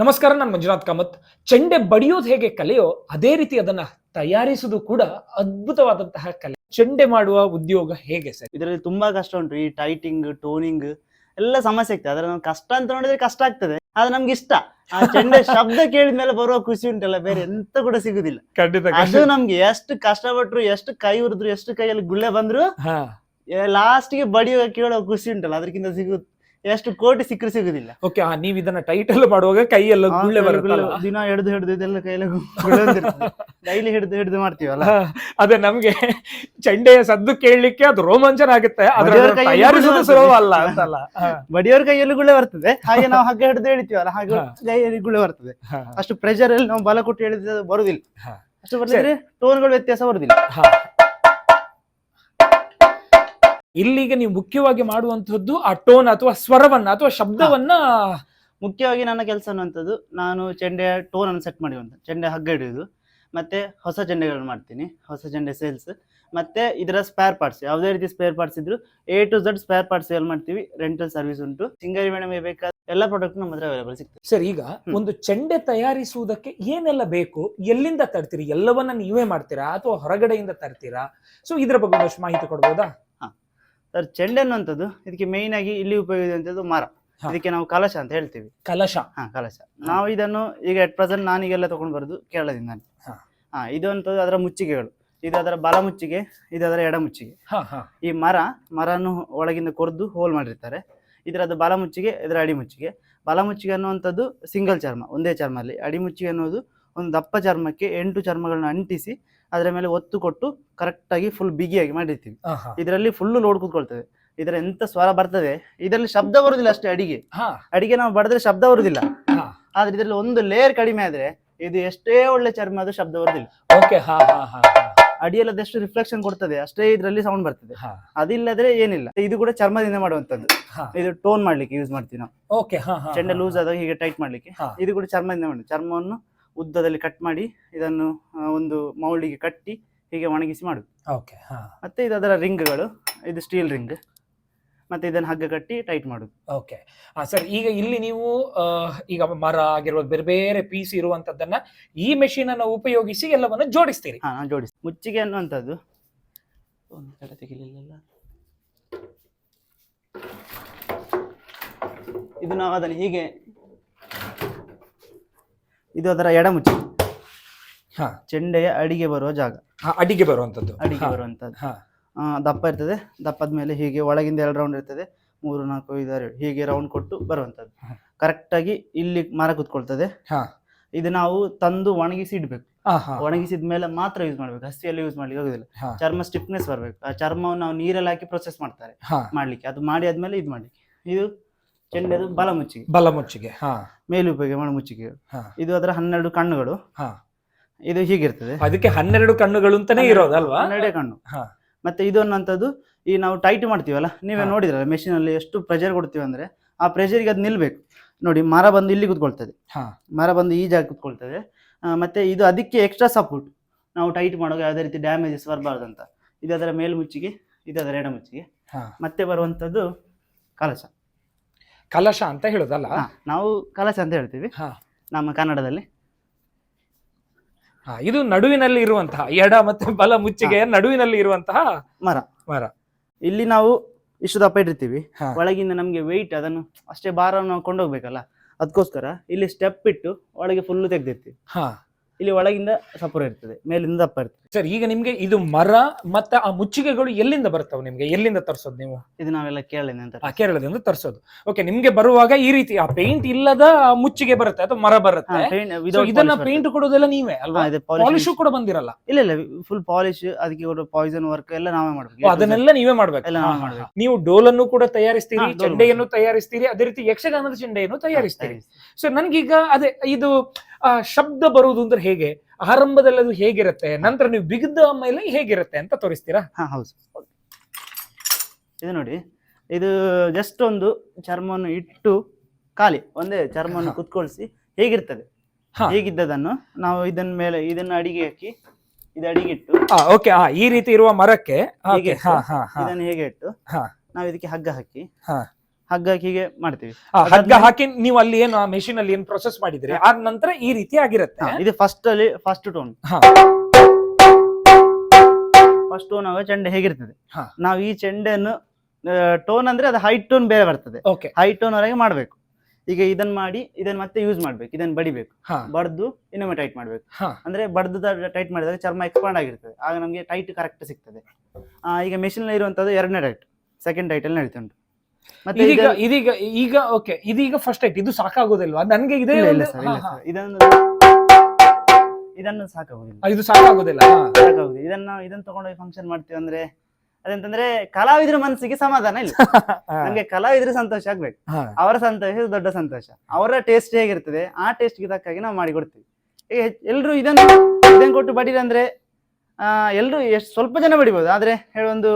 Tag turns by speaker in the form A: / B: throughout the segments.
A: ನಮಸ್ಕಾರ ನಾನು ಮಂಜುನಾಥ್ ಕಾಮತ್. ಚೆಂಡೆ ಬಡಿಯೋದು ಹೇಗೆ ಕಲೆಯೋ ಅದೇ ರೀತಿ ಅದನ್ನ ತಯಾರಿಸುವುದು ಕೂಡ ಅದ್ಭುತವಾದಂತಹ ಕಲೆ. ಚೆಂಡೆ ಮಾಡುವ ಉದ್ಯೋಗ ಹೇಗೆ ಸರ್?
B: ಇದರಲ್ಲಿ ತುಂಬಾ ಕಷ್ಟ ಉಂಟು. ಈ ಟೈಟಿಂಗ್ ಟೋನಿಂಗ್ ಎಲ್ಲ ಸಮಸ್ಯೆ ಆಗ್ತದೆ. ಅದ್ರ ಕಷ್ಟ ಅಂತ ನೋಡಿದ್ರೆ ಕಷ್ಟ ಆಗ್ತದೆ. ಆದ್ರೆ ನಮ್ಗೆ ಇಷ್ಟ. ಆ ಚೆಂಡೆ ಶಬ್ದ ಕೇಳಿದ ಮೇಲೆ ಬರುವ ಖುಷಿ ಉಂಟಲ್ಲ ಬೇರೆ ಎಂತ ಕೂಡ ಸಿಗುದಿಲ್ಲ.
A: ಖಂಡಿತ
B: ಅದು ನಮ್ಗೆ ಎಷ್ಟು ಕಷ್ಟಪಟ್ರು ಎಷ್ಟು ಕೈ ಉರಿದ್ರು ಎಷ್ಟು ಕೈಯಲ್ಲಿ ಗುಳ್ಳೆ ಬಂದ್ರು
A: ಹಾ.
B: ಲಾಸ್ಟ್ಗೆ ಬಡಿಯುವ ಕೇಳೋ ಖುಷಿ ಉಂಟಲ್ಲ. ಅದಕ್ಕಿಂತ ಸಿಗು ಎಷ್ಟು ಕೋಟಿ ಸಿಕ್ಕರು ಸಿಗುದಿಲ್ಲ.
A: ಓಕೆ ನೀವ್ ಇದನ್ನ ಟೈಟಲ್ ಮಾಡುವಾಗ ಕೈಯೆಲ್ಲ
B: ಎಲ್ಲ
A: ಗುಳ್ಳೆ
B: ಬರುತ್ತೆ
A: ಬರುತ್ತಲ್ಲ
B: ದಿನ ಹಿಡಿದು ಹಿಡಿದು ಇದೆಲ್ಲ ಕೈಯಲ್ಲಿ ಡೈಲಿ ಹಿಡಿದು ಹಿಡಿದು ಮಾಡ್ತೀವಲ್ಲ?
A: ಅದೇ ನಮ್ಗೆ ಚಂಡೆಯ ಸದ್ದು ಕೇಳಲಿಕ್ಕೆ ಅದು ರೋಮಾಂಚನ ಆಗುತ್ತೆ ಸುಲಭ
B: ಬರ್ತದೆ.
A: ಅಲ್ಲ ಅಂತಲ್ಲ.
B: ಬಡಿಯವ್ರ ಕೈಯಲ್ಲಿ ಗುಳ್ಳೆ ಬರ್ತದೆ. ಹಾಗೆ ನಾವು ಹಗ್ಗ ಹಿಡಿದು ಹೇಳ್ತೀವಲ್ಲ ಹಾಗೆ. ಕೈಯಲ್ಲಿ ಗುಳ್ಳೆ ಬರ್ತದೆ. ಅಷ್ಟು ಪ್ರೆಷರ್ ಅಲ್ಲಿ ನಾವು ಬಲ ಕೊಟ್ಟು ಹೇಳಿದ್ರೆ ಅದು ಬರುದಿಲ್ಲ. ಅಷ್ಟು ಬರ್ತಿದ್ರೆ ಟೋನ್ಗಳು ವ್ಯತ್ಯಾಸ ಬರುದಿಲ್ಲ.
A: ಇಲ್ಲಿಗೆ ನೀವು ಮುಖ್ಯವಾಗಿ ಮಾಡುವಂತದ್ದು ಆ ಟೋನ್ ಅಥವಾ ಸ್ವರವನ್ನ ಅಥವಾ ಶಬ್ದವನ್ನ
B: ಮುಖ್ಯವಾಗಿ ನನ್ನ ಕೆಲಸ ಅನ್ನುವಂಥದ್ದು ನಾನು ಚೆಂಡೆ ಟೋನ್ ಅನ್ನು ಸೆಟ್ ಒಂದು ಚೆಂಡೆ ಹಗ್ಗ ಹಿಡಿಯೋದು ಮತ್ತೆ ಹೊಸ ಚೆಂಡೆಗಳನ್ನು ಮಾಡ್ತೀನಿ. ಹೊಸ ಚೆಂಡೆ ಸೇಲ್ಸ್ ಮತ್ತೆ ಇದರ ಸ್ಪೇರ್ ಪಾರ್ಟ್ಸ್ ಯಾವುದೇ ರೀತಿ ಸ್ಪೇರ್ ಪಾರ್ಟ್ಸ್ ಇದ್ರು A to Z spare parts sale ಮಾಡ್ತೀವಿ. ರೆಂಟಲ್ ಸರ್ವಿಸ್ ಉಂಟು. ಸಿಂಗರಿ ಮೇಡಮ್ ಬೇಕಾದ ಎಲ್ಲ ಪ್ರಾಡಕ್ಟ್ ನಮ್ಮ ಹತ್ರ ಅವೈಲೇಬಲ್ ಸಿಗ್ತದೆ.
A: ಸರ್ ಈಗ ಒಂದು ಚೆಂಡೆ ತಯಾರಿಸುವುದಕ್ಕೆ ಏನೆಲ್ಲ ಬೇಕು? ಎಲ್ಲಿಂದ ತರ್ತೀರಿ? ಎಲ್ಲವನ್ನ ನೀವೇ ಮಾಡ್ತೀರಾ ಅಥವಾ ಹೊರಗಡೆಯಿಂದ ತರ್ತೀರಾ? ಸೊ ಇದ್ರ ಬಗ್ಗೆ ಒಂದಷ್ಟು ಮಾಹಿತಿ ಕೊಡ್ಬೋದಾ?
B: ಸರ್ ಚೆಂಡೆ ಅನ್ನುವಂಥದ್ದು ಇದಕ್ಕೆ ಮೇಯ್ನ್ ಆಗಿ ಇಲ್ಲಿ ಉಪಯೋಗಿಸುವಂಥದ್ದು ಮರ. ಇದಕ್ಕೆ ನಾವು ಕಲಶ ಅಂತ ಹೇಳ್ತೀವಿ.
A: ಕಲಶ.
B: ಹಾ ಕಲಶ. ನಾವು ಇದನ್ನು ಈಗ ಎಟ್ ಪ್ರೆಸೆಂಟ್ ನಾನೀಗೆಲ್ಲ ತಗೊಂಡು ಬರೋದು ಕೇರಳದಿಂದ
A: ಹಾ.
B: ಹಾ ಇದು ಅಂತದ್ದು ಅದರ ಮುಚ್ಚಿಗೆಗಳು. ಇದು ಅದರ ಬಲ ಮುಚ್ಚಿಗೆ ಇದು ಅದರ ಎಡ ಮುಚ್ಚಿಗೆ. ಈ ಮರ ಮರನ್ನು ಒಳಗಿಂದ ಕೊರೆದು ಹೋಲ್ ಮಾಡಿರ್ತಾರೆ. ಇದರದ್ದು ಬಲ ಮುಚ್ಚಿಗೆ ಇದರ ಅಡಿ ಮುಚ್ಚಿಗೆ. ಬಲ ಮುಚ್ಚಿಗೆ ಅನ್ನುವಂಥದ್ದು ಸಿಂಗಲ್ ಚರ್ಮ ಒಂದೇ ಚರ್ಮಲ್ಲಿ. ಅಡಿ ಮುಚ್ಚಿಗೆ ಅನ್ನೋದು ಒಂದು ದಪ್ಪ ಚರ್ಮಕ್ಕೆ ಎಂಟು ಚರ್ಮಗಳನ್ನ ಅಂಟಿಸಿ ಅದರ ಮೇಲೆ ಒತ್ತು ಕೊಟ್ಟು ಕರೆಕ್ಟಾಗಿ ಫುಲ್ ಬಿಗಿಯಾಗಿ ಮಾಡಿರ್ತೀವಿ. ಇದರಲ್ಲಿ ಫುಲ್ ಲೋಡ್ ಕೂತ್ಕೊಳ್ತದೆ. ಇದರ ಎಂತ ಸ್ವರ ಬರ್ತದೆ ಇದರಲ್ಲಿ ಶಬ್ದ ಬರುದಿಲ್ಲ ಅಷ್ಟೇ ಅಡಿಗೆ. ಅಡಿಗೆ ನಾವು ಬಡದ್ರೆ ಶಬ್ದ ಬರುದಿಲ್ಲ. ಆದ್ರೆ ಇದರಲ್ಲಿ ಒಂದು ಲೇಯರ್ ಕಡಿಮೆ ಆದ್ರೆ ಇದು ಎಷ್ಟೇ ಒಳ್ಳೆ ಚರ್ಮ ಅದು ಶಬ್ದ ಬರುದಿಲ್ಲ.
A: ಓಕೆ
B: ಅಡಿಯಲ್ಲಿ ಅದೆಷ್ಟು ರಿಫ್ಲೆಕ್ಷನ್ ಕೊಡ್ತದೆ ಅಷ್ಟೇ ಇದರಲ್ಲಿ ಸೌಂಡ್ ಬರ್ತದೆ. ಅದಿಲ್ಲದ್ರೆ ಏನಿಲ್ಲ. ಇದು ಕೂಡ ಚರ್ಮದಿಂದ ಮಾಡುವಂತದ್ದು ಇದು ಟೋನ್ ಮಾಡ್ಲಿಕ್ಕೆ ಯೂಸ್ ಮಾಡ್ತೀವಿ ನಾವು. ಚೆಂಡೆ ಲೂಸ್ ಆದಾಗ ಹೀಗೆ ಟೈಟ್ ಮಾಡ್ಲಿಕ್ಕೆ. ಇದು ಕೂಡ ಚರ್ಮದಿಂದ ಮಾಡಿ ಚರ್ಮವನ್ನು ಉದ್ದದಲ್ಲಿ ಕಟ್ ಮಾಡಿ ಇದನ್ನು ಒಂದು ಮೌಲ್ಡಿಗೆ ಕಟ್ಟಿ ಹೀಗೆ ಒಣಗಿಸಿ ಮಾಡುದು.
A: ಓಕೆ ಹಾ.
B: ಮತ್ತೆ ಇದು ಅದರ ರಿಂಗ್ಗಳು ಇದು ಸ್ಟೀಲ್ ರಿಂಗ್ ಮತ್ತೆ ಇದನ್ನು ಹಗ್ಗ ಕಟ್ಟಿ ಟೈಟ್ ಮಾಡುದು.
A: Okay sir. ಈಗ ಇಲ್ಲಿ ನೀವು ಈಗ ಮರ ಆಗಿರುವ ಬೇರೆ ಬೇರೆ ಪೀಸ್ ಇರುವಂತದ್ದನ್ನ ಈ ಮೆಷಿನ್ ಅನ್ನು ಉಪಯೋಗಿಸಿ ಎಲ್ಲವನ್ನು ಜೋಡಿಸ್ತೀರಿ.
B: ಹಾ ಜೋಡಿಸಿ ಮುಚ್ಚಿಗೆ ಅನ್ನುವಂಥದ್ದು. ಒಂದು ಕಡೆ ತೆಗಿಲಿಲ್ಲ ಇದು ನಾವು ಅದನ್ನು ಹೀಗೆ ಇದು ಅದರ ಎಡ ಮುಚ್ಚಿಗೆ
A: ಹಾ.
B: ಚೆಂಡೆಯ ಅಡಿಗೆ ಬರುವ ಜಾಗ.
A: ಹಾ, ಅಡಿಗೆ ಬರುವಂತದ್ದು.
B: ಅಡಿಗೆ
A: ಬರುವಂತದ್ದು.
B: ಬರುವಂಥದ್ದು
A: ಹಾ.
B: ಆ, ದಪ್ಪ ಇರ್ತದೆ. ದಪ್ಪದ ಮೇಲೆ ಹೀಗೆ ಒಳಗಿಂದ ಎರಡು ರೌಂಡ್ ಇರ್ತದೆ. ಮೂರು ನಾಲ್ಕು ಐದು ಆರು ಏಳು. ಹೀಗೆ ರೌಂಡ್ ಕೊಟ್ಟು ಬರುವಂತದ್ದು.
A: ಕರೆಕ್ಟ್
B: ಆಗಿ ಇಲ್ಲಿ ಮರ ಕುತ್ಕೊಳ್ತದೆ.
A: ಹಾ.
B: ಇದು ನಾವು ತಂದು ಒಣಗಿಸಿ ಇಡ್ಬೇಕು.
A: ಹಾ ಹಾ.
B: ಒಣಗಿಸಿದ ಮೇಲೆ ಮಾತ್ರ ಯೂಸ್ ಮಾಡ್ಬೇಕು. ಹಸಿಯಲ್ಲಿ ಯೂಸ್ ಮಾಡ್ಲಿಕ್ಕೆ ಆಗುದಿಲ್ಲ.
A: ಹಾ.
B: ಚರ್ಮ ಸ್ಟಿಫ್ನೆಸ್ ಬರ್ಬೇಕು. ಆ ಚರ್ಮವನ್ನು ನಾವು ನೀರಲ್ಲಿ ಹಾಕಿ ಪ್ರೊಸೆಸ್ ಮಾಡ್ತಾರೆ.
A: ಹಾ.
B: ಮಾಡ್ಲಿಕ್ಕೆ. ಅದು ಮಾಡಿ ಆದ್ಮೇಲೆ ಇದು ಮಾಡ್ಲಿಕ್ಕೆ. ಇದು ಚೆಂಡೆದು ಬಲ ಮುಚ್ಚಿಗೆ
A: ಬಲ ಮುಚ್ಚಿಗೆ ಹಾ.
B: ಮೇಲು ಉಪಯೋಗ ಮಾಡೋ ಮುಚ್ಚಿಗೆ ಇದು ಅದರ ಹನ್ನೆರಡು ಕಣ್ಣುಗಳು. ಇದು ಹೀಗಿರ್ತದೆ.
A: ಅದಕ್ಕೆ ಹನ್ನೆರಡು ಕಣ್ಣುಗಳು ಅಂತಾನೆ ಇರೋದಲ್ವಾ
B: ಹನ್ನೆರಡೇ ಕಣ್ಣು. ಮತ್ತೆ ಇದು ಅನ್ನೋಂಥದ್ದು ಈ ನಾವು ಟೈಟ್ ಮಾಡ್ತೀವಲ್ಲ ನೀವೇ. ನೋಡಿದ್ರಲ್ಲ ಮೆಷಿನ್ ಅಲ್ಲಿ ಎಷ್ಟು ಪ್ರೆಷರ್ ಕೊಡ್ತೀವಿ ಅಂದ್ರೆ ಆ ಪ್ರೆಷರ್ಗೆ ಅದು ನಿಲ್ಬೇಕು. ನೋಡಿ ಮರ ಬಂದು ಇಲ್ಲಿ ಕುತ್ಕೊಳ್ತದೆ. ಮರ ಬಂದು ಈ ಜಾಗ ಕುತ್ಕೊಳ್ತದೆ. ಮತ್ತೆ ಇದು ಅದಕ್ಕೆ ಎಕ್ಸ್ಟ್ರಾ ಸಪೋರ್ಟ್ ನಾವು ಟೈಟ್ ಮಾಡುವಾಗ ಯಾವುದೇ ರೀತಿ ಡ್ಯಾಮೇಜಸ್ ಅಂತ ಇದು ಅದರ ಮೇಲ್ಮುಚ್ಚಿಗೆ ಇದು ಅದರ ಎಡ ಮುಚ್ಚಿಗೆ
A: ಹಾ.
B: ಮತ್ತೆ ಬರುವಂಥದ್ದು ಕಲಶ.
A: ಕಲಶ ಅಂತ ಹೇಳುದಲ್ಲ?
B: ಹಾ, ನಾವು ಕಲಶ ಅಂತ ಹೇಳ್ತೀವಿ.
A: ಹಾ.
B: ನಮ್ಮ ಕನ್ನಡದಲ್ಲಿ.
A: ಹಾ ಇದು ನಡುವಿನಲ್ಲಿ ಇರುವಂತಹ ಎಡ ಮತ್ತೆ ಬಲ ಮುಚ್ಚಿಗೆ ನಡುವಿನಲ್ಲಿ ಇರುವಂತಹ
B: ಮರ.
A: ಮರ.
B: ಇಲ್ಲಿ ನಾವು ಇಷ್ಟು ದಪ್ಪ ಇಟ್ಟಿರ್ತೀವಿ
A: ಹಾ.
B: ಒಳಗಿಂದ ನಮ್ಗೆ ವೆಯ್ಟ್ ಅದನ್ನು ಅಷ್ಟೇ ಭಾರವನ್ನು ನಾವು ಕೊಂಡೋಗ್ಬೇಕಲ್ಲ? ಅದಕ್ಕೋಸ್ಕರ ಇಲ್ಲಿ ಸ್ಟೆಪ್ ಇಟ್ಟು ಒಳಗೆ ಫುಲ್ಲು ತೆಗ್ದಿರ್ತೀವಿ.
A: ಹಾ.
B: ಇಲ್ಲಿ ಒಳಗಿಂದ ಸಪುರ ಇರ್ತದೆ ಮೇಲಿಂದ ದಪ್ಪ ಇರ್ತದೆ.
A: ಸರ್ ಈಗ ನಿಮ್ಗೆ ಇದು ಮರ ಮತ್ತೆ ಆ ಮುಚ್ಚಿಗೆಗಳು ಎಲ್ಲಿಂದ ಬರ್ತಾವೆ ನಿಮ್ಗೆ? ಎಲ್ಲಿಂದ ತರಿಸೋದು ನೀವು?
B: ಇದು ನಾವೆಲ್ಲ ಕೇಳಿದ ಅಂತ
A: ಆ ಕೇರಳದಿಂದ ತರಿಸೋದು. ಓಕೆ ನಿಮ್ಗೆ ಬರುವಾಗ ಈ ರೀತಿ ಆ ಪೇಂಟ್ ಇಲ್ಲದ ಮುಚ್ಚಿಗೆ ಬರುತ್ತೆ ಅಥವಾ ಮರ ಬರುತ್ತೆ? So ಇದನ್ನ ಪೇಂಟ್ ಕೊಡೋದೆಲ್ಲ ನೀವೇ ಅಲ್ವಾ? ಪಾಲಿಶು ಕೂಡ ಬಂದಿರಲ್ಲ.
B: ಇಲ್ಲ ಇಲ್ಲ ಫುಲ್ ಪಾಲಿಶ್ ಅದಕ್ಕೆ ಪಾಯ್ಸನ್ ವರ್ಕ್ ಎಲ್ಲ ನಾವೇ
A: ಓ,
B: ಮಾಡ್ಬೇಕು
A: ಅದನ್ನೆಲ್ಲ ನೀವೇ ಮಾಡ್ಬೇಕು.
B: ಎಲ್ಲ ನಾವೇ ಮಾಡ್ಬೇಕು.
A: ನೀವು ಡೋಲನ್ನು ಕೂಡ ತಯಾರಿಸ್ತೀರಿ
B: ಡೋಲು
A: ಚೆಂಡೆಯನ್ನು ತಯಾರಿಸ್ತೀರಿ ಅದೇ ರೀತಿ ಯಕ್ಷಗಾನದ ಚೆಂಡೆಯನ್ನು ತಯಾರಿಸ್ತೀರಿ. ಸೊ ನನ್ಗೀಗ ಅದೇ ಇದು ಆ, ಶಬ್ದ ಬರುವುದು ಅಂದ್ರೆ ಹೇಗೆ? ಆರಂಭದಲ್ಲಿ ಅದು ಹೇಗಿರುತ್ತೆ? ನಂತರ ನೀವು ಬಿಗಿದ ಮೇಲೆ ಹೇಗಿರುತ್ತೆ ಅಂತ ತೋರಿಸ್ತೀರಾ?
B: ಹಾ ಹೌದು. ಇದು ನೋಡಿ ಇದು ಜಸ್ಟ್ ಒಂದು ಚರ್ಮವನ್ನು ಇಟ್ಟು ಖಾಲಿ ಒಂದೇ ಚರ್ಮವನ್ನು ಕುತ್ಕೊಳಿಸಿ ಹೇಗಿರ್ತದೆ?
A: ಹಾ.
B: ಹೇಗಿದ್ದದನ್ನು ನಾವು ಇದನ್ನ ಮೇಲೆ ಇದನ್ನ ಅಡಿಗೆ ಹಾಕಿ ಇದು ಅಡಿಗೆ ಇಟ್ಟು.
A: ಓಕೆ ಈ ರೀತಿ ಇರುವ ಮರಕ್ಕೆ
B: ಹೀಗೆ
A: ಹಾ ಹಾ ಹಾ.
B: ಇದನ್ನು ಹೇಗೆ ಇಟ್ಟು
A: ಹಾ.
B: ನಾವು ಇದಕ್ಕೆ ಹಗ್ಗ ಹಾಕಿ
A: ಹಾ.
B: ಹಗ್ಗ ಹೀಗೆ ಮಾಡ್ತೀವಿ.
A: ಹಗ್ಗ ಹಾಕಿ ನೀವು ಅಲ್ಲಿ ಏನು ಆ ಮೆಷಿನ್ ಅಲ್ಲಿ ಏನು ಪ್ರೊಸೆಸ್ ಮಾಡಿದ್ರೆ ಆದ ನಂತರ ಈ ರೀತಿ ಆಗಿರುತ್ತೆ.
B: ಇದು ಫಸ್ಟ್ ಅಲ್ಲಿ ಫಸ್ಟ್ ಟೋನ್ ಫಸ್ಟ್ ಟೋನ್ ಆಗ ಚೆಂಡೆ ಹೇಗಿರ್ತದೆ? ನಾವು ಈ ಚೆಂಡೆಯನ್ನು ಟೋನ್ ಅಂದ್ರೆ ಅದು ಹೈ ಟೋನ್ ಬೇರೆ ಬರ್ತದೆ.
A: ಓಕೆ
B: ಹೈ ಟೋನ್ ವರೆಗೆ ಮಾಡ್ಬೇಕು. ಈಗ ಇದನ್ನ ಮಾಡಿ ಇದನ್ನ ಮತ್ತೆ ಯೂಸ್ ಮಾಡ್ಬೇಕು. ಇದನ್ನ ಬಡಿಬೇಕು. ಬಡ್ದು ಇನ್ನೊಮ್ಮೆ ಟೈಟ್ ಮಾಡ್ಬೇಕು. ಅಂದ್ರೆ ಬಡ್ದು ಟೈಟ್ ಮಾಡಿದಾಗ ಚರ್ಮ ಎಕ್ಸ್ಪಾಂಡ್ ಆಗಿರ್ತದೆ. ಆಗ ನಮಗೆ ಟೈಟ್ ಕರೆಕ್ಟ್ ಸಿಗ್ತದೆ. ಈಗ ಮೆಷಿನ್ ಇರುವಂತದ್ದು ಎರಡನೇ ಟೈಟ್ ಸೆಕೆಂಡ್ ಟೈಟ್ ಅಲ್ಲಿ ನಡೀತಾ ಮತ್ತೆ
A: ಇದೀಗ
B: ಇದು-
A: ಇದೀಗ ಈಗ ಓಕೆ ಇದೀಗ ಫಸ್ಟ್ ಐಟ್ ಇದು ಸಾಕಾಗೋದಿಲ್ವಾ? ನನಗೆ ಇದೇ
B: ಇಲ್ಲ ಸರ್ ಇಲ್ಲ ಸರ್. ಇದನ್ನು ಇದನ್ನು ಸಾಕಾಗುದಿಲ್ಲ.
A: ಇದು ಸಾಕಾಗೋದಿಲ್ಲ
B: ಸಾಕಾಗೋದಿಲ್ಲ. ಇದನ್ನ ನಾವು ಇದನ್ನ ತಗೊಂಡೋಗಿ ಫಂಕ್ಷನ್ ಮಾಡ್ತೀವಿ ಅಂದ್ರೆ ಅದಂತಂದ್ರೆ ಕಲಾವಿದ್ರ ಮನಸ್ಸಿಗೆ ಸಮಾಧಾನ ಇಲ್ಲ.
A: ನಂಗೆ
B: ನಮ್ಗೆ ಕಲಾವಿದ್ರ ಸಂತೋಷ ಆಗ್ಬೇಕು. ಅವರ ಸಂತೋಷ ದೊಡ್ಡ ಸಂತೋಷ. ಅವರ ಟೇಸ್ಟ್ ಹೇಗಿರ್ತದೆ ಆ ಟೇಸ್ಟ್ಗೆ ತಕ್ಕಾಗಿ ನಾವು ಮಾಡಿ ಕೊಡ್ತೀವಿ ಈಗ ಎಲ್ರು ಇದನ್ನು ಇದನ್ನು ಕೊಟ್ಟು ಬಡೀರಿ ಎಲ್ರು ಎಷ್ಟು ಸ್ವಲ್ಪ ಜನ ಬಡಿಬೋದು ಆದ್ರೆ ಒಂದು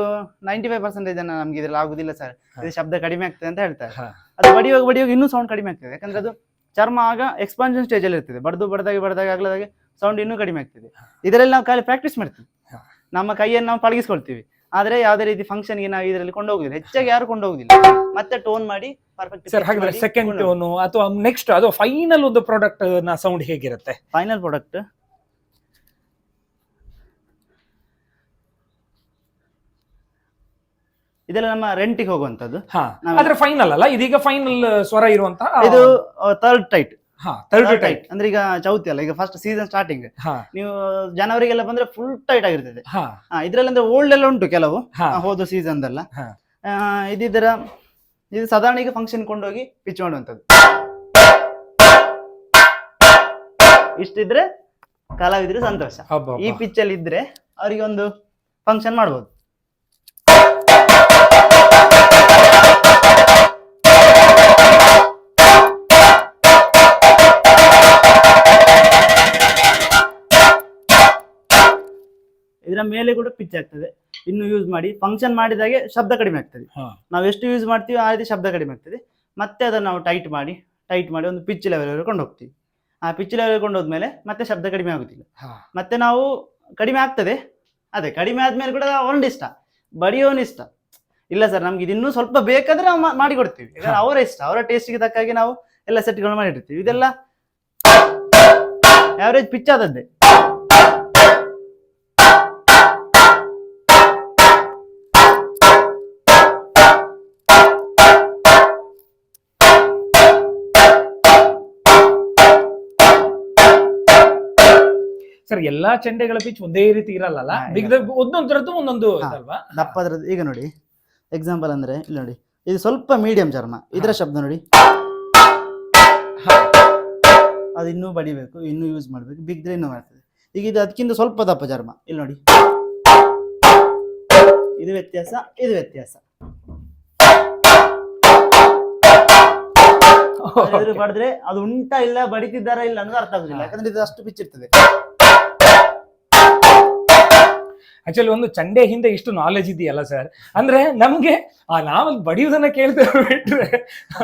B: ನೈಂಟಿ ಫೈವ್ ಪರ್ಸೆಂಟೇಜ್ ಜನ ನಮ್ಗೆ ಇದ್ರಲ್ಲಿ ಆಗುದಿಲ್ಲ ಸರ್ ಇದು ಶಬ್ದ ಕಡಿಮೆ ಆಗ್ತದೆ ಅಂತ ಹೇಳ್ತಾರೆ. ಅದು ಬಡಿಯುವಾಗ ಬಡಿಯುವಾಗ ಇನ್ನೂ ಸೌಂಡ್ ಕಡಿಮೆ ಆಗ್ತದೆ. ಯಾಕಂದ್ರೆ ಅದು ಚರ್ಮ ಆಗ ಎಕ್ಸ್ಪಾನ್ಷನ್ ಸ್ಟೇಜ್ ಅಲ್ಲಿ ಇರ್ತದೆ. ಬಡದು ಬಡ್ದಾಗೆ ಬಡ್ದಾಗ ಆಗ್ಲದಾಗೆ ಸೌಂಡ್ ಇನ್ನೂ ಕಡಿಮೆ ಆಗ್ತದೆ. ಇದರಲ್ಲಿ ನಾವು ಖಾಲಿ ಪ್ರಾಕ್ಟೀಸ್ ಮಾಡ್ತೀವಿ. ನಮ್ಮ ಕೈಯನ್ನು ನಾವು ಪಳಗಿಸ್ಕೊಳ್ತೀವಿ. ಆದ್ರೆ ಯಾವುದೇ ರೀತಿ ಫಂಕ್ಷನ್ಗೆ ನಾವು ಇದರಲ್ಲಿ ಕೊಂಡೋಗುದಿಲ್ಲ. ಹೆಚ್ಚಾಗಿ ಯಾರು ಕೊಂಡೋಗುದಿಲ್ಲ. ಮತ್ತೆ ಟೋನ್ ಮಾಡಿ ಪರ್ಫೆಕ್ಟ್
A: ಸರ್ ಹಾಗಾದ್ರೆ ಸೆಕೆಂಡ್ ಟೋನು ಅಥವಾ ನೆಕ್ಸ್ಟ್ ಅದು ಫೈನಲ್ ಒಂದು ಪ್ರಾಡಕ್ಟ್ನ ಸೌಂಡ್ ಹೇಗಿರುತ್ತೆ?
B: ಫೈನಲ್ ಪ್ರಾಡಕ್ಟ್ ಇದೆಲ್ಲ ನಮ್ಮ ರೆಂಟಿಗೆ ಹೋಗುವಂತದ್ದು
A: ಆದ್ರೆ ಫೈನಲ್ ಅಲ್ಲ ಇದೀಗ ಫೈನಲ್ ಸ್ವರ ಇರುವಂತಹ
B: ಇದು ಥರ್ಡ್ ಟೈಟ್
A: ಹಾ ಥರ್ಡ್
B: ಟೈಟ್ ಅಂದ್ರೆ ಈಗ ಚೌತಿ ಅಲ್ಲ ಈಗ ಫಸ್ಟ್ ಸೀಸನ್ ಸ್ಟಾರ್ಟಿಂಗ್ ನೀವು ಜನವರಿಗೆಲ್ಲ ಬಂದ್ರೆ ಫುಲ್ ಟೈಟ್ ಆಗಿರ್ತದೆ. ಇದ್ರಲ್ಲಿ ಅಂದ್ರೆ ಓಲ್ಡ್ ಎಲ್ಲ ಉಂಟು ಕೆಲವು. ಹೋದ ಸೀಸನ್. ಆ, ಇದಿದರ ಇದು ಸಾಧಾರಣ ಈಗ ಫಂಕ್ಷನ್ ಕೊಂಡೋಗಿ ಪಿಚ್ ಮಾಡುವಂತದ್ದು ಇಷ್ಟಿದ್ರೆ ಕಲಾವಿದ್ರು ಸಂತೋಷ. ಈ ಪಿಚ್ ಅಲ್ಲಿ ಇದ್ರೆ ಅವರಿಗೆ ಒಂದು ಫಂಕ್ಷನ್ ಮಾಡ್ಬೋದು. ಇದರ ಮೇಲೆ ಕೂಡ ಪಿಚ್ ಆಗ್ತದೆ. ಇನ್ನು ಯೂಸ್ ಮಾಡಿ ಫಂಕ್ಷನ್ ಮಾಡಿದಾಗೆ ಶಬ್ದ ಕಡಿಮೆ ಆಗ್ತದೆ. ನಾವು ಎಷ್ಟು ಯೂಸ್ ಮಾಡ್ತೀವಿ ಆ ರೀತಿ ಶಬ್ದ ಕಡಿಮೆ ಆಗ್ತದೆ. ಮತ್ತೆ ಅದನ್ನು ನಾವು ಟೈಟ್ ಮಾಡಿ ಟೈಟ್ ಮಾಡಿ ಒಂದು ಪಿಚ್ ಲೆವೆಲ್ ಕೊಂಡು ಹೋಗ್ತೀವಿ. ಆ ಪಿಚ್ ಲೆವೆಲ್ ಕೊಂಡು ಹೋದ್ಮೇಲೆ ಮತ್ತೆ ಶಬ್ದ ಕಡಿಮೆ ಆಗುದಿಲ್ಲ. ಮತ್ತೆ ನಾವು ಕಡಿಮೆ ಆಗ್ತದೆ. ಅದೇ ಕಡಿಮೆ ಆದ್ಮೇಲೆ ಕೂಡ ಅವನ ಇಷ್ಟ. ಬಡಿಯೋನ್ ಇಷ್ಟ. ಇಲ್ಲ ಸರ್ ನಮ್ಗೆ ಇದು ಇನ್ನೂ ಸ್ವಲ್ಪ ಬೇಕಾದ್ರೆ ನಾವು ಮಾಡಿಕೊಡ್ತೀವಿ. ಮಾಡಿ ಕೊಡ್ತೀವಿ ಯಾಕಂದ್ರೆ ಅವರ ಇಷ್ಟ. ಅವರ ಟೇಸ್ಟ್ಗೆ ತಕ್ಕಾಗಿ ನಾವು ಎಲ್ಲ ಸೆಟ್ಗಳು ಮಾಡಿರ್ತೀವಿ. ಇದೆಲ್ಲ ಆವರೇಜ್ ಪಿಚ್ ಆದದ್ದೇ.
A: ಸರ್ ಎಲ್ಲಾ ಚೆಂಡೆಗಳ ಪಿಚ್ ಒಂದೇ ರೀತಿ ಇರಲ್ಲ ಒಂದೊಂದ್ರದ್ದು ಒಂದೊಂದು ಅಲ್ವಾ
B: ದಪ್ಪದ್ರದ್ದು ಈಗ ನೋಡಿ ಎಕ್ಸಾಂಪಲ್ ಅಂದ್ರೆ ಇಲ್ಲಿ ನೋಡಿ ಇದು ಸ್ವಲ್ಪ ಮೀಡಿಯಂ ಚರ್ಮ ಇದರ ಶಬ್ದ ನೋಡಿ. ಅದು ಇನ್ನೂ ಬಡಿಬೇಕು ಇನ್ನೂ ಯೂಸ್ ಮಾಡಬೇಕು ಬಿಗ್ದ್ರೆ ಇನ್ನೂ ಮಾಡ್ತದೆ. ಈಗ ಇದು ಅದಕ್ಕಿಂತ ಸ್ವಲ್ಪ ದಪ್ಪ ಚರ್ಮ ಇಲ್ಲಿ ನೋಡಿ. ಇದು ವ್ಯತ್ಯಾಸ ಇದು ವ್ಯತ್ಯಾಸ. ಮಾಡಿದ್ರೆ ಬಡಿದ್ರೆ ಅದು ಉಂಟಾ ಇಲ್ಲ ಬಡಿತಿದ್ದಾರಾ ಇಲ್ಲ ಅನ್ನೋದು ಅರ್ಥ ಆಗುದಿಲ್ಲ. ಯಾಕಂದ್ರೆ ಇದು ಅಷ್ಟು ಪಿಚ್ ಇರ್ತದೆ.
A: ಆಕ್ಚುಲಿ ಒಂದು ಚಂಡೆ ಹಿಂದೆ ಇಷ್ಟು ನಾಲೆಜ್ ಇದೆಯಲ್ಲ ಸರ್ ಅಂದ್ರೆ ನಮ್ಗೆ ಆ ನಾವಲ್ಲಿ ಬಡಿಯುವುದನ್ನ ಕೇಳ್ತೇವೆ ಬಿಟ್ರೆ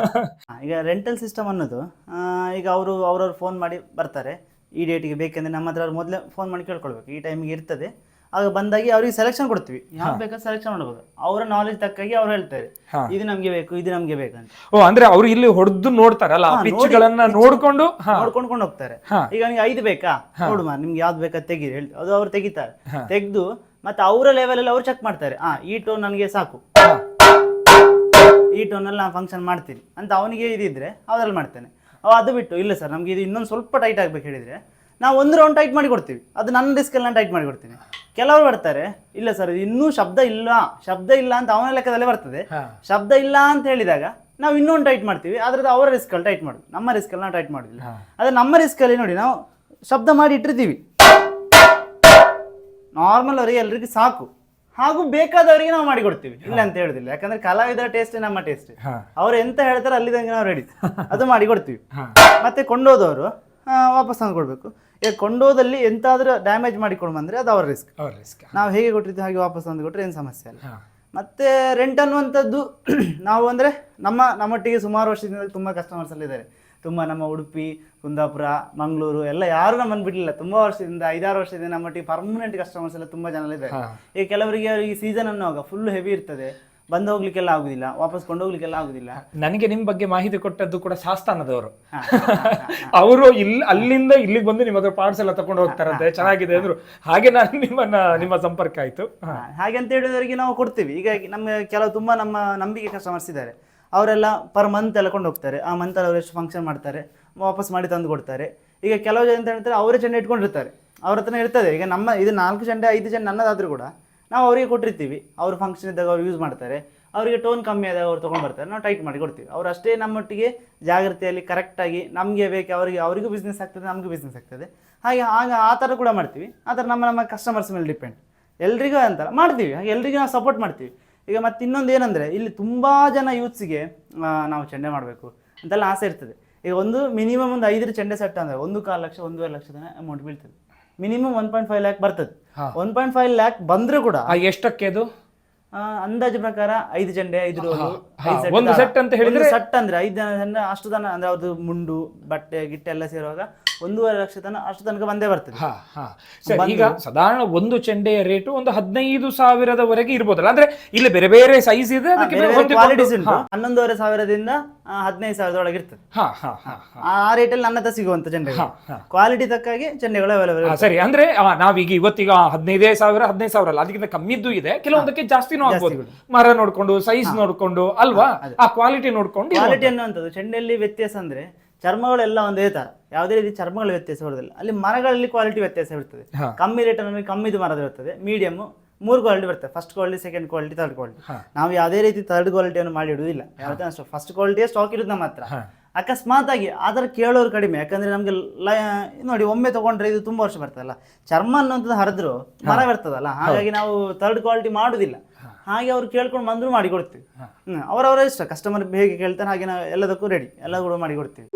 B: ಈಗ ರೆಂಟಲ್ ಸಿಸ್ಟಮ್ ಅನ್ನೋದು ಆ, ಈಗ ಅವರು ಅವ್ರವ್ರು ಫೋನ್ ಮಾಡಿ ಬರ್ತಾರೆ. ಈ ಡೇಟಿಗೆ ಬೇಕಂದ್ರೆ ನಮ್ಮ ಹತ್ರ ಮೊದಲೇ ಫೋನ್ ಮಾಡಿ ಕೇಳ್ಕೊಳ್ಬೇಕು. ಈ ಟೈಮಿಗೆ ಇರ್ತದೆ. ಆಗ ಬಂದಾಗಿ ಅವ್ರಿಗೆ ಸೆಲೆಕ್ಷನ್ ಕೊಡ್ತೀವಿ. ಯಾವ್ದು ಬೇಕಾದ್ರೆ ಸೆಲೆಕ್ಷನ್ ಮಾಡ್ಬೋದು. ಅವರ ನಾಲೆಜ್ ತಕ್ಕಾಗಿ ಅವ್ರು ಹೇಳ್ತಾರೆ.
A: ಹಾ.
B: ಇದು ನಮ್ಗೆ ಬೇಕು ಇದು ನಮ್ಗೆ ಬೇಕಂತ
A: ಓ ಅಂದ್ರೆ ಅವ್ರು ಇಲ್ಲಿ ಹೊಡೆದು ನೋಡ್ತಾರಲ್ಲ
B: ಹಾ,
A: ಪಿಚ್
B: ನೋಡಿ,
A: ಗಳನ್ನ
B: pitch
A: ನೋಡ್ಕೊಂಡು? ಹಾ.
B: ನೋಡ್ಕೊಂಡು ಕೊಂಡು ಹೋಗ್ತಾರೆ.
A: ಹಾ.
B: ಈಗ ನಿಮ್ಗೆ ಐದು ಬೇಕಾ?
A: ನೋಡ್ಮಾ
B: ನೋಡು ನಿಮ್ಗೆ ಯಾವ್ದು ಬೇಕಾ ತೆಗೀರಿ. ಹೇಳ್ತಾರೆ ಅದು ಅವ್ರು ತೆಗಿತಾರೆ. ತೆಗೆದು ಮತ್ತೆ ಅವರ ಲೆವೆಲಲ್ಲಿ ಅವ್ರು ಚೆಕ್ ಮಾಡ್ತಾರೆ. ಆ ಈ ಟೋನ್ ನನಗೆ ಸಾಕು. ಈ ಟೋನಲ್ಲಿ ನಾನು ಫಂಕ್ಷನ್ ಮಾಡ್ತೀನಿ. ಅಂತ ಅವನಿಗೆ ಇದಿದ್ರೆ ಅವ್ರಲ್ಲಿ ಮಾಡ್ತೇನೆ. ಅವ ಅದು ಬಿಟ್ಟು ಇಲ್ಲ ಸರ್ ನಮ್ಗೆ ಇದು ಇನ್ನೊಂದು ಸ್ವಲ್ಪ ಟೈಟ್ ಆಗಬೇಕು ಹೇಳಿದ್ರೆ ನಾವು ಒಂದು ರೌಂಡ್ ಟೈಟ್ ಮಾಡಿ ಕೊಡ್ತೀವಿ. ಅದು ನನ್ನ ರಿಸ್ಕಲ್ಲಿ ನಾನು ಟೈಟ್ ಮಾಡಿ ಕೊಡ್ತೀನಿ. ಕೆಲವರು ಬರ್ತಾರೆ ಇಲ್ಲ ಸರ್ ಇದು ಇನ್ನೂ ಶಬ್ದ ಇಲ್ಲ ಶಬ್ದ ಇಲ್ಲ ಅಂತ ಅವನ ಲೆಕ್ಕದಲ್ಲೇ ಬರ್ತದೆ. ಶಬ್ದ ಇಲ್ಲ ಅಂತ ಹೇಳಿದಾಗ ನಾವು ಇನ್ನೊಂದು ಟೈಟ್ ಮಾಡ್ತೀವಿ. ಅದ್ರದ್ದು ಅವರ ರಿಸ್ಕಲ್ಲಿ ಟೈಟ್ ಮಾಡೋದು. ನಮ್ಮ ರಿಸ್ಕಲ್ಲಿ ನಾವು ಟೈಟ್ ಮಾಡೋದಿಲ್ಲ.
A: ಹಾ.
B: ಅದೇ ನಮ್ಮ ರಿಸ್ಕಲ್ಲಿ ನೋಡಿ ನಾವು ಶಬ್ದ ಮಾಡಿ ಇಟ್ಟಿರ್ತೀವಿ. ನಾರ್ಮಲ್ ಅವರಿಗೆ ಎಲ್ರಿಗೂ ಸಾಕು. ಹಾಗೂ ಬೇಕಾದವರಿಗೆ ನಾವು ಮಾಡಿಕೊಡ್ತೀವಿ. ಇಲ್ಲ ಅಂತ ಹೇಳುದಿಲ್ಲ. ಯಾಕಂದ್ರೆ ಕಲಾವಿದರ ಟೇಸ್ಟ್ ನಮ್ಮ ಟೇಸ್ಟ್. ಅವ್ರು ಎಂತ ಹೇಳ್ತಾರೆ ಅಲ್ಲಿದಂಗೆ ನಾವು ರೆಡಿ ಅದು ಮಾಡಿ ಕೊಡ್ತೀವಿ ಮತ್ತೆ ಕೊಂಡೋದವರು ವಾಪಸ್ ತಂದು ಕೊಡ್ಬೇಕು ಈಗ ಕೊಂಡೋದಲ್ಲಿ ಎಂತಾದ್ರೂ ಡ್ಯಾಮೇಜ್ ಮಾಡಿಕೊಂಡು ಬಂದ್ರೆ ಅದು ಅವ್ರ ರಿಸ್ಕ್
A: ಅವ್ರ risk.
B: ನಾವು ಹೇಗೆ ಕೊಟ್ಟಿರ್ತೀವಿ ಹಾಗೆ ವಾಪಸ್ ತಂದು ಕೊಟ್ರೆ ಏನು ಸಮಸ್ಯೆ ಅಲ್ಲ ಮತ್ತೆ ರೆಂಟ್ ಅನ್ನುವಂಥದ್ದು ನಾವು ಅಂದ್ರೆ ನಮ್ಮ ನಮ್ಮೊಟ್ಟಿಗೆ ಸುಮಾರು ವರ್ಷದಿಂದ ತುಂಬಾ ಕಸ್ಟಮರ್ಸ್ ಅಲ್ಲಿ ಇದ್ದಾರೆ ತುಂಬಾ ನಮ್ಮ ಉಡುಪಿ ಕುಂದಾಪುರ ಮಂಗಳೂರು ಎಲ್ಲ ಯಾರು ನಮ್ಮನ್ನು ಬಿಡಲಿಲ್ಲ. ತುಂಬಾ ವರ್ಷದಿಂದ ಐದಾರು ವರ್ಷದಿಂದ ನಮ್ಮ ಟೀ ಪರ್ಮನೆಂಟ್ ಕಸ್ಟಮರ್ಸ್ ಎಲ್ಲ ತುಂಬಾ ಜನ ಇದ್ದಾರೆ. ಈಗ ಕೆಲವರಿಗೆ ಅವರಿಗೆ ಸೀಸನ್ ಅನ್ನುವಾಗ ಫುಲ್ ಹೆವಿ ಇರ್ತದೆ. ಬಂದು ಹೋಗ್ಲಿಕ್ಕೆಲ್ಲ ಆಗುದಿಲ್ಲ ವಾಪಸ್ ಕೊಂಡೋಗ್ಲಿಕ್ಕೆಲ್ಲ ಆಗುದಿಲ್ಲ.
A: ನನಗೆ ನಿಮ್ ಬಗ್ಗೆ ಮಾಹಿತಿ ಕೊಟ್ಟದ್ದು ಕೂಡ ಶಾಸ್ತಾನದವರು. ಅವರು ಇಲ್ಲಿ ಅಲ್ಲಿಂದ ಇಲ್ಲಿಗೆ ಬಂದು ನಿಮ್ಮ ಹತ್ರ ಪಾರ್ಟ್ಸ್ ಎಲ್ಲ ತಗೊಂಡು ಹೋಗ್ತಾರಂತೆ ಚೆನ್ನಾಗಿದೆ ಅಂದ್ರು. ಹಾಗೆ ನಾನು ನಿಮ್ಮನ್ನ ನಿಮ್ಮ ಸಂಪರ್ಕ ಆಯ್ತು.
B: ಹಾಗೆ ಅಂತ ಹೇಳಿದವರಿಗೆ ನಾವು ಕೊಡ್ತೀವಿ. ಈಗ ನಮ್ಮ ಕೆಲವು ತುಂಬಾ ನಮ್ಮ ನಂಬಿಕೆ ಕಸ್ಟಮರ್ಸ್ ಇದ್ದಾರೆ. ಅವರೆಲ್ಲ ಪರ್ ಮಂತ್ ಎಲ್ಲ ಕೊಂಡು ಹೋಗ್ತಾರೆ. ಆ ಮಂತಲ್ಲಿ ಅವ್ರು ಎಷ್ಟು ಫಂಕ್ಷನ್ ಮಾಡ್ತಾರೆ, ವಾಪಸ್ ಮಾಡಿ ತಂದು ಕೊಡ್ತಾರೆ. ಈಗ ಕೆಲವು ಜನ ಅಂತ ಹೇಳ್ತಾರೆ ಅವರೇ ಚೆಂಡೆ ಇಟ್ಕೊಂಡಿರ್ತಾರೆ. ಅವ್ರ ಹತ್ರ ಇರ್ತದೆ. ಈಗ ನಮ್ಮ, ಇದು ನಾಲ್ಕು ಚೆಂಡೆ ಐದು ಚೆಂಡೆ ನನ್ನದಾದರೂ ಕೂಡ ನಾವು ಅವರಿಗೆ ಕೊಟ್ಟಿರ್ತೀವಿ. ಅವ್ರ ಫಂಕ್ಷನ್ ಇದ್ದಾಗ ಅವ್ರು ಯೂಸ್ ಮಾಡ್ತಾರೆ. ಅವರಿಗೆ ಟೋನ್ ಕಮ್ಮಿ ಆದಾಗ ಅವ್ರು ತೊಗೊಂಡು ಬರ್ತಾರೆ. ನಾವು ಟೈಟ್ ಮಾಡಿ ಕೊಡ್ತೀವಿ. ಅವ್ರು ಅಷ್ಟೇ ನಮ್ಮೊಟ್ಟಿಗೆ ಜಾಗ್ರತೆಯಲ್ಲಿ ಕರೆಕ್ಟಾಗಿ ನಮಗೆ ಬೇಕು, ಅವರಿಗೆ, ಅವರಿಗೂ ಬಿಸ್ನೆಸ್ ಆಗ್ತದೆ, ನಮಗೂ ಬಿಸ್ನೆಸ್ ಆಗ್ತದೆ. ಹಾಗೆ ಆಗ ಆ ಥರ ಕೂಡ ಮಾಡ್ತೀವಿ. ಆ ಥರ ನಮ್ಮ ನಮ್ಮ ಕಸ್ಟಮರ್ಸ್ ಮೇಲೆ ಡಿಪೆಂಡ್ ಎಲ್ರಿಗೂ ಅಂತಾರೆ ಮಾಡ್ತೀವಿ. ಹಾಗೆ ಎಲ್ರಿಗೂ ನಾವು ಸಪೋರ್ಟ್ ಮಾಡ್ತೀವಿ. ಈಗ ಮತ್ತೆ ಇನ್ನೊಂದು ಏನಂದರೆ ಇಲ್ಲಿ ತುಂಬ ಜನ ಯೂತ್ಸಿಗೆ ನಾವು ಚೆಂಡೆ ಮಾಡಬೇಕು ಅಂತೆಲ್ಲ ಆಸೆ ಇರ್ತದೆ. ಈಗ ಒಂದು ಮಿನಿಮಮ್ ಒಂದು ಐದರ ಚೆಂಡೆ ಸೆಟ್ ಅಂದರೆ ಒಂದು ಕಾಲು ಲಕ್ಷ ಒಂದೂವರೆ ಲಕ್ಷ ತನಕ ಅಮೌಂಟ್ ಬೀಳ್ತದೆ. Minimum one point five lakh ಬರ್ತದೆ. ಒನ್ ಪಾಯಿಂಟ್ ಫೈವ್ ಲ್ಯಾಕ್ ಬಂದರೂ ಕೂಡ
A: ಎಷ್ಟಕ್ಕೆ ಅದು?
B: ಅಂದಾಜು ಪ್ರಕಾರ ಐದು ಚೆಂಡೆ ಐದು
A: ಒಂದು set ಅಂತ ಹೇಳಿದ್ರೆ-
B: ಸೆಟ್ ಅಂದ್ರೆ ಐದು ಜನ ಜನ ಅಷ್ಟು ತನ ಅಂದ್ರೆ ಅವ್ರದ್ದು ಮುಂಡು ಬಟ್ಟೆ ಗಿಟ್ಟೆ ಎಲ್ಲ ಸೇರುವಾಗ ಒಂದೂವರೆ ಲಕ್ಷ ತನ ಅಷ್ಟು ತನಕ ಬಂದೇ ಬರ್ತದೆ.
A: ಹಾ ಹಾ. ಸರಿ ಈಗ ಸಾಧಾರಣ ಒಂದು ಚೆಂಡೆಯ ರೇಟು ಒಂದು ಹದಿನೈದು ಸಾವಿರದವರೆಗೆ ಇರ್ಬೋದಲ್ಲ. ಅಂದ್ರೆ ಇಲ್ಲಿ ಬೇರೆ ಬೇರೆ ಸೈಜ್ ಇದೆ ಅದಕ್ಕೆ ಬೇರೆ ಹೊಂದಿಕೊಂಡು-
B: ಕ್ವಾಲಿಟೀಸ್ ಉಂಟು. ಹನ್ನೊಂದೂವರೆ ಸಾವಿರದಿಂದ ಆ, ಹದಿನೈದು ಇರ್ತದೆ.
A: ಹಾ ಹಾ ಹಾ ಹಾ.
B: ಆ ರೇಟಲ್ಲಿ ನನ್ನ ಹತ್ರ ಸಿಗುವಂತ ಚೆಂಡೆ
A: ಹಾ.
B: ಕ್ವಾಲಿಟಿ ತಕ್ಕಾಗಿ ಚೆಂಡೆಗಳು ಅವೈಲೇಬಲ್
A: ಹಾ, ಸರಿ ಅಂದ್ರೆ ಆ, ನಾವೀಗ ಇವತ್ತೀಗ ಹದಿನೈದೇ ಸಾವಿರ ಹದಿನೈದು ಸಾವಿರ ಅಲ್ಲ ಅದಕ್ಕಿಂತ ಕಮ್ಮಿದ್ದು ಇದೆ. ಕೆಲವೊಂದಕ್ಕೆ ಜಾಸ್ತಿನೂ ಆಗ್ಬೋದು ಮರ ನೋಡ್ಕೊಂಡು ಸೈಜ್ ನೋಡ್ಕೊಂಡು ಅಲ್ವಾ? ಆ ಕ್ವಾಲಿಟಿ ನೋಡ್ಕೊಂಡು
B: ಕ್ವಾಲಿಟಿ ಅನ್ನುವಂಥದ್ದು ಚೆಂಡೆಯಲ್ಲಿ ವ್ಯತ್ಯಾಸ ಅಂದ್ರೆ ಚರ್ಮಗಳೆಲ್ಲ ಒಂದೇ ತರ. ಯಾವುದೇ ರೀತಿ ಚರ್ಮಗಳ ವ್ಯತ್ಯಾಸ ಬರೋದಿಲ್ಲ ಅಲ್ಲಿ ಮರಗಳಲ್ಲಿ ಕ್ವಾಲಿಟಿ ವ್ಯತ್ಯಾಸ ಇರ್ತದೆ. ಕಮ್ಮಿ ರೇಟ್ ನಮಗೆ ಕಮ್ಮಿದು ಮರದ ಇರ್ತದೆ. ಮೀಡಿಯಮ್ ಮೂರು ಕ್ವಾಲಿಟಿ ಬರ್ತದೆ. First quality second quality third quality ನಾವು ಯಾವುದೇ ರೀತಿ ಥರ್ಡ್ ಕ್ವಾಲಿಟಿಯನ್ನು ಮಾಡಿ ಇಡುವುದಿಲ್ಲ. ಯಾವುದೇ ಅಷ್ಟು. ಫಸ್ಟ್ ಕ್ವಾಲಿಟಿಯ ಸ್ಟಾಕ್ ಇರುತ್ತೆ ನಮ್ಮ ಹತ್ರ. ಅಕಸ್ಮಾತ್ ಆಗಿ ಅದರ ಕೇಳೋರು ಕಡಿಮೆ. ಯಾಕಂದ್ರೆ ನಮಗೆ ನೋಡಿ ಒಮ್ಮೆ ತಗೊಂಡ್ರೆ ಇದು ತುಂಬಾ ವರ್ಷ ಬರ್ತದಲ್ಲ. ಚರ್ಮ ಅನ್ನೋಂಥದ್ದು ಹರಿದ್ರು ಮರ ಬರ್ತದಲ್ಲ. ಹಾಗಾಗಿ ನಾವು ಥರ್ಡ್ ಕ್ವಾಲಿಟಿ ಮಾಡುದಿಲ್ಲ ಹಾಗೆ ಅವ್ರು ಕೇಳ್ಕೊಂಡು ಬಂದ್ರು ಮಾಡಿ ಕೊಡ್ತೀವಿ. ಹ್ಮ್. ಅವರವರ ಇಷ್ಟ. ಕಸ್ಟಮರ್ ಹೇಗೆ ಕೇಳ್ತಾರೆ ಹಾಗೆ ನಾವು ಎಲ್ಲದಕ್ಕೂ ರೆಡಿ ಎಲ್ಲ ಕೂಡ ಮಾಡಿ ಕೊಡ್ತೀವಿ.